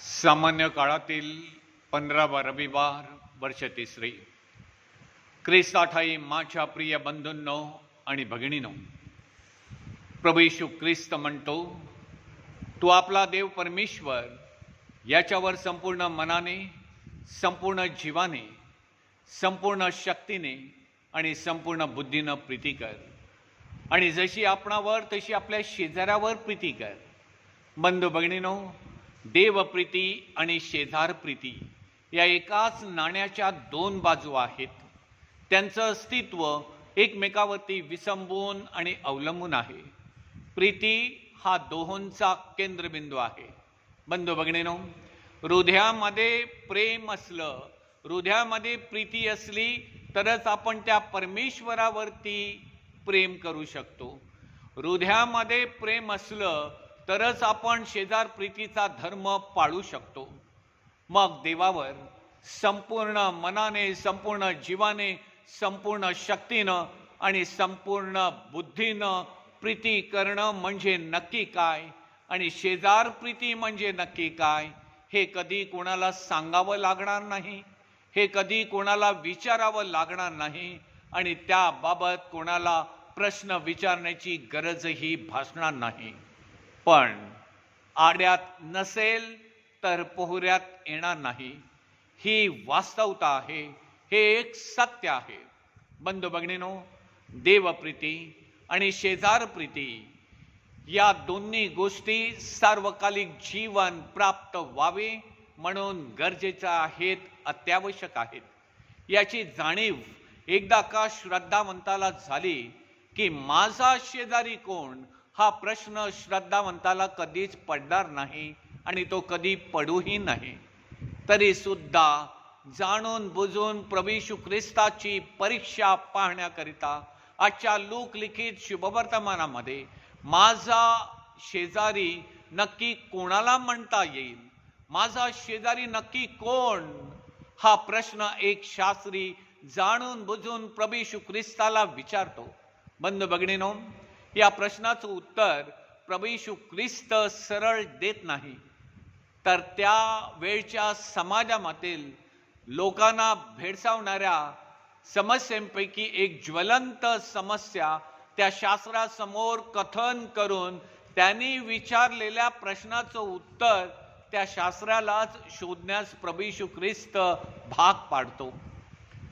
सामान्य काळातील पंधरावा रविवार वर्ष तिसरी. ख्रिस्ताठाई माझ्या प्रिय बंधूंनो आणि भगिनीनो प्रभू येशू ख्रिस्त म्हणतो तू आपला देव परमेश्वर याच्यावर संपूर्ण मनाने संपूर्ण जीवाने संपूर्ण शक्तीने आणि संपूर्ण बुद्धीनं प्रीती कर. आणि जशी आपणावर तशी आपल्या शेजाऱ्यावर प्रीती कर. बंधू भगिनीनो देवप्रीती आणि शेजार प्रीती या एकाच नाण्याच्या दोन बाजू आहेत. त्यांचं अस्तित्व एकमेकावरती विसंबून आणि अवलंबून आहे. प्रीती हा दोहोंचा केंद्रबिंदू आहे. बंधू बघणेनो हृदयामध्ये प्रेम असलं हृदयामध्ये प्रीती असली तरच आपण त्या परमेश्वरावरती प्रेम करू शकतो. हृदयामध्ये प्रेम असलं तरच आपण शेजार प्रीतीचा धर्म पाळू शकतो. मग देवावर संपूर्ण मनाने संपूर्ण जीवाने संपूर्ण शक्तीनं आणि संपूर्ण बुद्धीनं प्रीती करणं म्हणजे नक्की काय आणि शेजार प्रीती म्हणजे नक्की काय हे कधी कोणाला सांगावं लागणार नाही. हे कधी कोणाला विचारावं लागणार नाही आणि त्याबाबत कोणाला प्रश्न विचारण्याची गरजही भासणार नाही. पण आड्यात नसेल तर पोहऱ्यात येणार नाही. ही वास्तवता आहे हे एक सत्य आहे. बंधू बघणीनो देवप्रीती आणि शेजारप्रीती या दोन्ही गोष्टी सार्वकालिक जीवन प्राप्त व्हावे म्हणून गरजेच्या आहेत अत्यावश्यक आहेत. याची जाणीव एकदा का श्रद्धावंताला झाली की माझा शेजारी कोण हा प्रश्न श्रद्धावंताला कधीच पडणार नाही आणि तो कधी पडूही नाही. तरीसुद्धा जाणून बुजून प्रभू ख्रिस्ताची परीक्षा पाहण्याकरिता आजच्या लोकलिखित शुभवर्तमानामध्ये माझा शेजारी नक्की कोणाला म्हणता येईल? माझा शेजारी नक्की कोण? हा प्रश्न एक शास्त्री जाणून बुजून प्रभू ख्रिस्ताला विचारतो. बंधू भगिनीनो या प्रश्नाचं उत्तर प्रभू ख्रिस्त सरळ देत नाही. तर त्या वेळच्या समाजामधील लोकांना भेडसावणाऱ्या समस्यांपैकी एक ज्वलंत समस्या त्या शास्त्रासमोर कथन करून त्यांनी विचारलेल्या प्रश्नाचं उत्तर त्या शास्त्रालाच शोधण्यास प्रभू ख्रिस्त भाग पाडतो.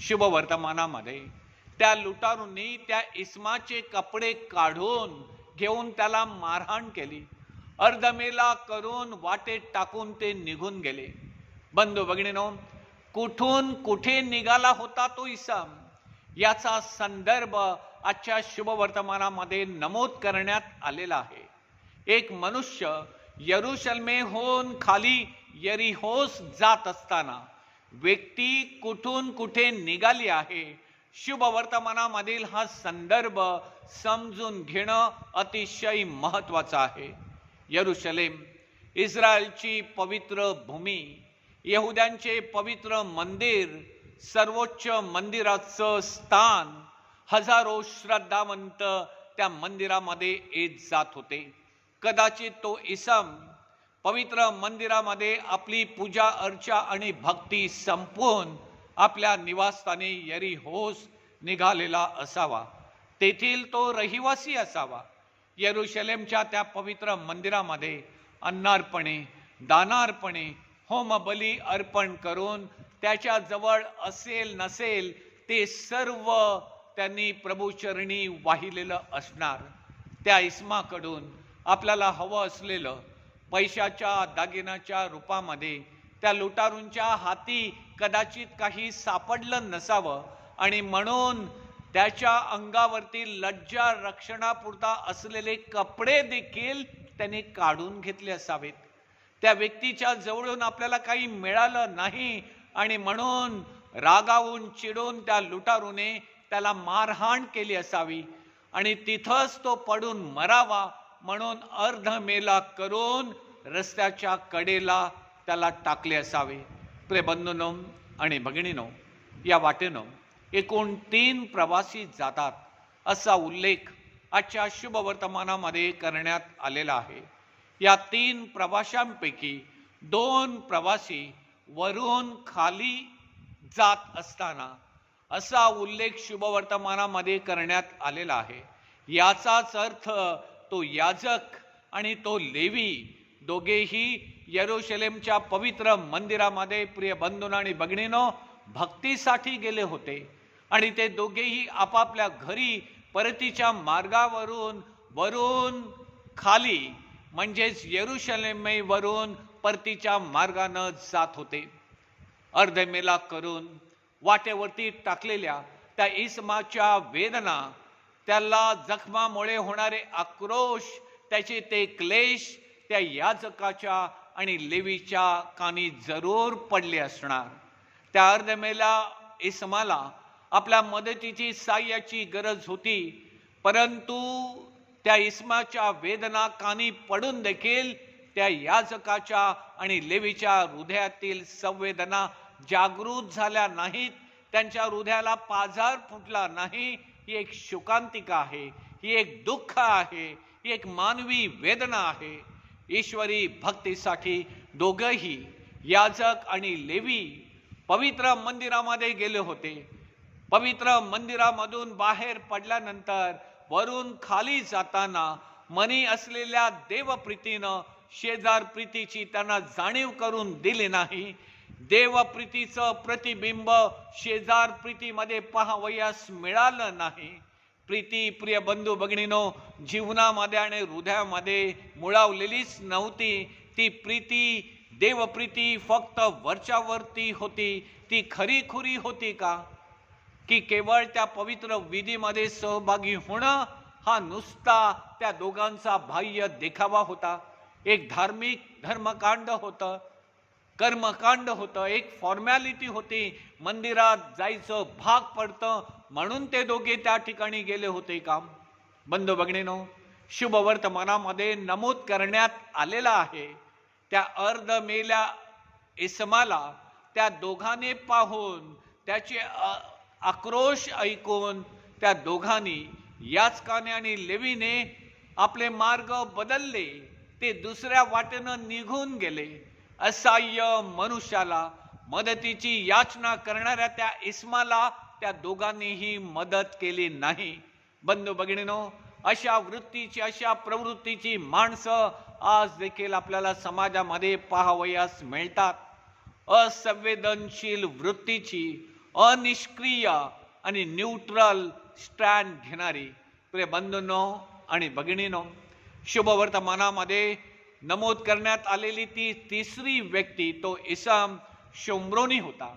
शुभवर्तमानामध्ये त्या लुटारूंनी त्या इस्माचे कपडे काढून घेऊन त्याला मारहाण केली. अर्धमेला करून वाटेत टाकून ते निघून गेले. बंधू भगिनीनो कुठून कुठे निघाला होता तो इसम? याचा संदर्भ आजच्या शुभवर्तमानामध्ये नमूद करण्यात आलेला आहे. एक मनुष्य यरुशल्मेहून खाली यरिहोस जात असताना व्यक्ती कुठून कुठे निघाली आहे शुभ वर्तमानामधील हा संदर्भ समजून घेणं अतिशय महत्वाचं आहे. यरुशलेम इस्रायलची पवित्र भूमी यहुद्यांचे पवित्र मंदिर सर्वोच्च मंदिराचं स्थान हजारो श्रद्धावंत त्या मंदिरामध्ये येत जात होते. कदाचित तो इसम पवित्र मंदिरामध्ये आपली पूजा अर्चा आणि भक्ती संपवून आपल्या निवासस्थानी यरी होस निघालेला असावा. तेथील तो रहिवासी असावा. येरुशलेमच्या त्या पवित्र मंदिरामध्ये अन्नार्पणे दानार्पणे होमबली अर्पण करून त्याच्याजवळ असेल नसेल ते सर्व त्यांनी प्रभूचरणी वाहिलेलं असणार. त्या इस्माकडून आपल्याला हवं असलेलं पैशाच्या दागिन्याच्या रूपामध्ये त्या लुटारूंच्या हाती कदाचित काही सापडलं नसावं. आणि म्हणून त्याच्या अंगावरती लज्जा रक्षणापुरता असलेले कपडे देखील त्याने काढून घेतले असावेत. त्या व्यक्तीच्या जवळून आपल्याला काही मिळालं नाही. आणि म्हणून रागावून चिडून त्या लुटारूने त्याला मारहाण केली असावी. आणि तिथंच तो पडून मरावा म्हणून अर्ध मेला करून रस्त्याच्या कडेला त्याला टाकले असावे. प्रेबंधनो आणि भगिनीनो या वाटेनं एकूण तीन प्रवासी जातात असा उल्लेख आजच्या शुभ वर्तमानामध्ये करण्यात आलेला आहे. या तीन प्रवाशांपैकी दोन प्रवासी वरून खाली जात असताना असा उल्लेख शुभवर्तमानामध्ये करण्यात आलेला आहे. याचाच अर्थ तो याजक आणि तो लेवी दोघेही येरुशलेमच्या पवित्र मंदिरामध्ये प्रिय बंधून आणि भगिनीनो भक्तीसाठी गेले होते. आणि ते दोघेही आपापल्या घरी परतीच्या मार्गावरून वरून खाली म्हणजेच येरुशलेमेवरून परतीच्या मार्गानं जात होते. अर्धमेला करून वाटेवरती टाकलेल्या त्या इसमाच्या वेदना त्याला जखमामुळे होणारे आक्रोश त्याचे ते क्लेश त्या याजकाच्या आणि लेवीच्या कानी जरूर पडले असणार. त्या अर्धमेला इसमाला आपल्या मदतीची साह्याची गरज होती. परंतु त्या इस्माच्या वेदना कानी पडून देखील त्या याजकाच्या आणि लेवीच्या हृदयातील संवेदना जागृत झाल्या नाहीत. त्यांच्या हृदयाला पाझार फुटला नाही. ही एक शोकांतिका आहे. ही एक दुःख आहे. ही एक मानवी वेदना आहे. ईश्वरी भक्तीसाठी दोघंही याजक आणि लेवी पवित्र मंदिरामध्ये गेले होते. पवित्र मंदिरामधून बाहेर पडल्यानंतर वरून खाली जाताना मनी असलेल्या देवप्रीतीनं शेजार प्रीतीची त्यांना जाणीव करून दिली नाही. देवप्रीतीचं प्रतिबिंब शेजार प्रीतीमध्ये पाहावयास मिळालं नाही. प्रीती प्रिय बंधू भगिनीनो जीवनामध्ये आणि हृदयामध्ये मुळावलेलीच नव्हती. ती प्रीती देवप्रीती फक्त वरच्यावरती होती. ती खरीखुरी होती का? की केवळ त्या पवित्र विधीमध्ये सहभागी होणं? हा नुसता त्या दोघांचा बाह्य देखावा होता. एक धार्मिक धर्मकांड होतं. कर्मकांड होतं. एक फॉर्मॅलिटी होती. मंदिरात जायचं भाग पडतं. म्हणून ते दोघे त्या ठिकाणी गेले होते काम. बंधू बघणेनो शुभ वर्तमानामध्ये नमूद करण्यात आलेला आहे. त्या अर्ध मेल्या इसमाला त्या दोघांनी पाहून त्याचे आक्रोश ऐकून त्या दोघांनी याचकाने आणि लेवीने आपले मार्ग बदलले. ते दुसऱ्या वाटेनं निघून गेले. असह्य मनुष्याला मदतीची याचना करणाऱ्या त्या इस्माला त्या दोघांनीही मदत केली नाही. बंधू भगिनीनो अशा वृत्तीची अशा प्रवृत्तीची माणसं आज देखील आपल्याला समाजामध्ये पाहावयास मिळतात. असंवेदनशील वृत्तीची अनिष्क्रिय आणि न्यूट्रल स्टँड घेणारी प्रिय बंधूंनो आणि भगिनीनो शुभवर्तमानामध्ये नमूद करण्यात आलेली ती तिसरी व्यक्ती तो इसाम शोम्रोनी होता.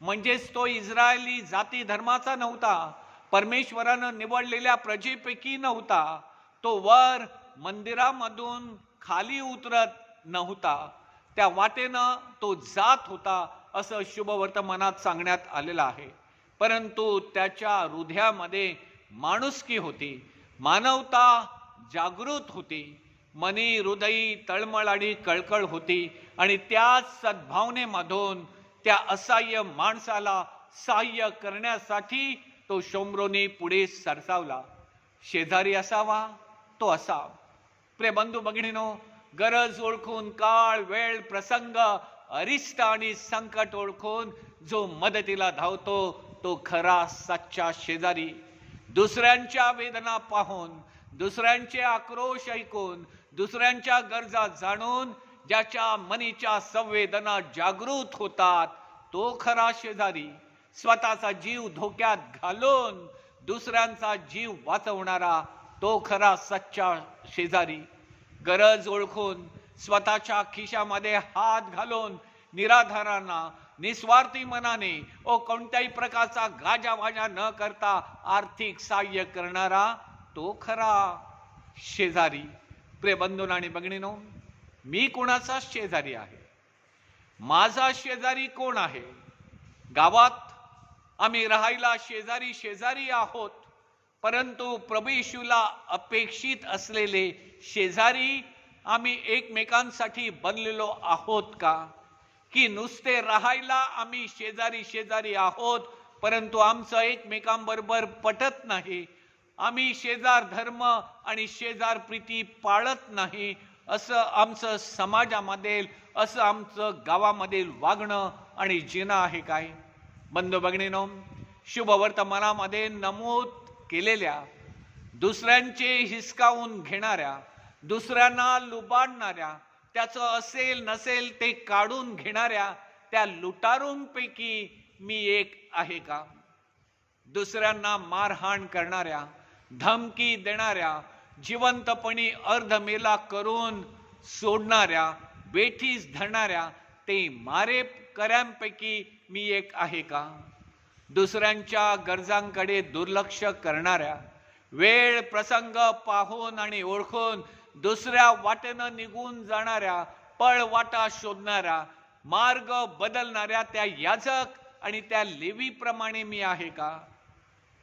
म्हणजेच तो इस्रायली जाती धर्माचा नव्हता. परमेश्वरानं निवडलेल्या प्रजेपैकी नव्हता. तो वर मंदिरामधून खाली उतरत नव्हता. त्या वाटेनं तो जात होता असं शुभवर्तमानात सांगण्यात आलेलं आहे. परंतु त्याच्या हृदयामध्ये माणुसकी होती. मानवता जागृत होती. मनी हृदयी तळमळ आणि कळकळ होती आणि त्याच सद्भावनेमधून त्या असहाय्य माणसाला सहाय्य करण्यासाठी तो शोमरोने पुढे सरसावला. शेजारी असावा तो असा प्रे बंधू भगिनीनो गरज ओळखून काळ वेळ प्रसंग अरिष्ट आणि संकट ओळखून जो मदतीला धावतो तो खरा सच्चा शेजारी. दुसऱ्यांच्या वेदना पाहून दुसऱ्यांचे आक्रोश ऐकून दुसऱ्यांच्या गरजा जाणून ज्याच्या मनीच्या संवेदना जागृत होतात तो खरा शेजारी स्वतःचा जीव धोक्यात घालून दुसऱ्यांचा जीव वाचवणारा तो खरा सच्चा शेजारी. गरज ओळखून स्वतःच्या खिशामध्ये हात घालून निराधारांना निस्वार्थी मनाने ओ कोणत्याही प्रकारचा गाजावाजा न करता आर्थिक सहाय्य करणारा तो खरा शेजारी. प्रिय बंधून आणि बघणीनो मी कोणाचा शेजारी आहे? माझा शेजारी कोण आहे? गावात आम्ही राहायला शेजारी शेजारी आहोत परंतु प्रभूशूला अपेक्षित असलेले शेजारी आम्ही एकमेकांसाठी बनलेलो आहोत का? की नुसते राहायला आम्ही शेजारी शेजारी आहोत परंतु आमचं एकमेकांबरोबर पटत नाही? आम्ही शेजार धर्म आणि शेजार प्रीती पाळत नाही असं आमचं समाजामध्ये असं आमचं गावामधील वागणं आणि जीणं आहे काय? बंधू बघणीनो शुभवर्तमानामध्ये नमूद केलेल्या दुसऱ्यांचे हिसकावून घेणाऱ्या दुसऱ्यांना लुबाडणाऱ्या त्याचं असेल नसेल ते काढून घेणाऱ्या त्या लुटारूंपैकी मी एक आहे का? दुसऱ्यांना मारहाण करणाऱ्या धमकी देणाऱ्या जिवंतपणी अर्धमेला करून सोडणाऱ्या वेठीस धरणाऱ्या ते मारे कऱ्यांपैकी मी एक आहे का? दुसऱ्यांच्या गरजांकडे दुर्लक्ष करणाऱ्या वेळ प्रसंग पाहून आणि ओळखून दुसऱ्या वाटेनं निघून जाणाऱ्या पळ वाटा शोधणाऱ्या मार्ग बदलणाऱ्या त्या याजक आणि त्या लेवीप्रमाणे मी आहे का?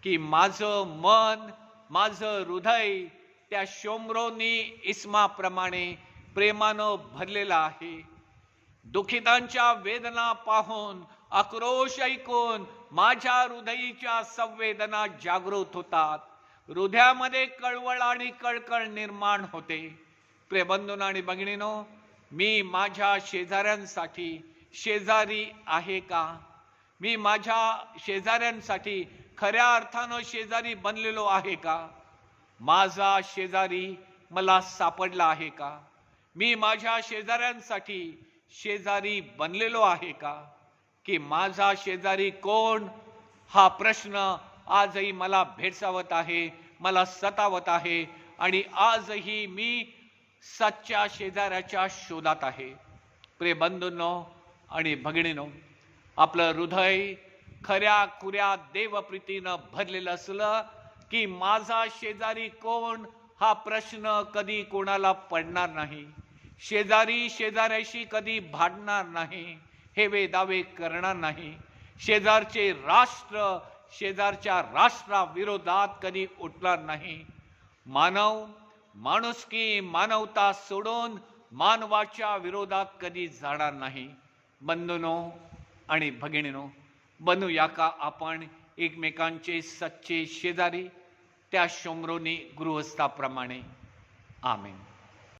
की माझं मन माझं हृदय त्या शोमरोनी इस्माप्रमाणे प्रेमानं भरलेलं आहे. दुखितांच्या वेदना पाहून आक्रोश ऐकून माझ्या हृदयीच्या संवेदना जागृत होतात. हृदयामध्ये कळवळ आणि कळकळ निर्माण होते. प्रेबंधून आणि भगिनीनो मी माझ्या शेजाऱ्यांसाठी शेजारी आहे का? मी माझ्या शेजाऱ्यांसाठी खऱ्या अर्थानं शेजारी बनलेलो आहे का? माझा शेजारी मला सापडला आहे का? मी माझ्या शेजाऱ्यांसाठी शेजारी बनलेलो आहे का? की माझा शेजारी कोण? हा प्रश्न आजही मला भेडसावत आहे मला सतावत आहे आणि आजही मी सच्च्या शेजाऱ्याच्या शोधात आहे. प्रेबंधूंनो आणि भगिनीनो आपलं हृदय खऱ्या खुऱ्या देवप्रीतीनं भरलेलं असलं की माझा शेजारी कोण? हा प्रश्न कधी कोणाला पडणार नाही. शेजारी शेजाऱ्याशी कधी भांडणार नाही. हेवे दावे करणार नाही. शेजारचे राष्ट्र शेजारच्या राष्ट्राविरोधात कधी उठणार नाही. मानव माणुसकी मानवता सोडून मानवाच्या विरोधात कधी जाणार नाही. बंधुनो आणि भगिनीनो बनूया का आपण एकमेकांचे सच्चे शेजारी? त्या शोमरोनी गृहस्थाप्रमाणे आमेन.